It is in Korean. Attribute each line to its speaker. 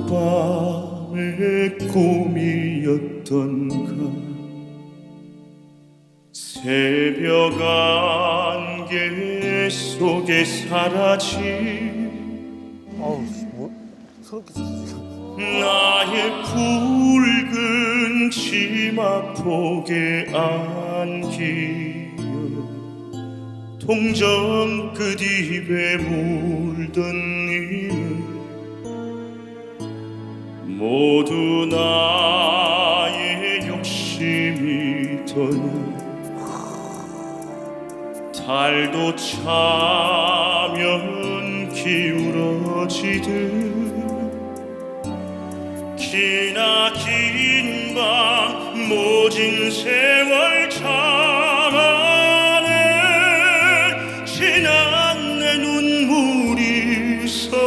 Speaker 1: 하룻밤의 꿈이었던가 새벽 안개 속에 사라진
Speaker 2: 아우 뭐 서럽게.
Speaker 1: 나의 붉은 치마 폭에 안기어 동전 끝입에 물던 이는 모두 나의 욕심이 떠나 달도 차면 기울어지듯 기나 긴 밤 모진 세월 참아내 지난 내 눈물이 서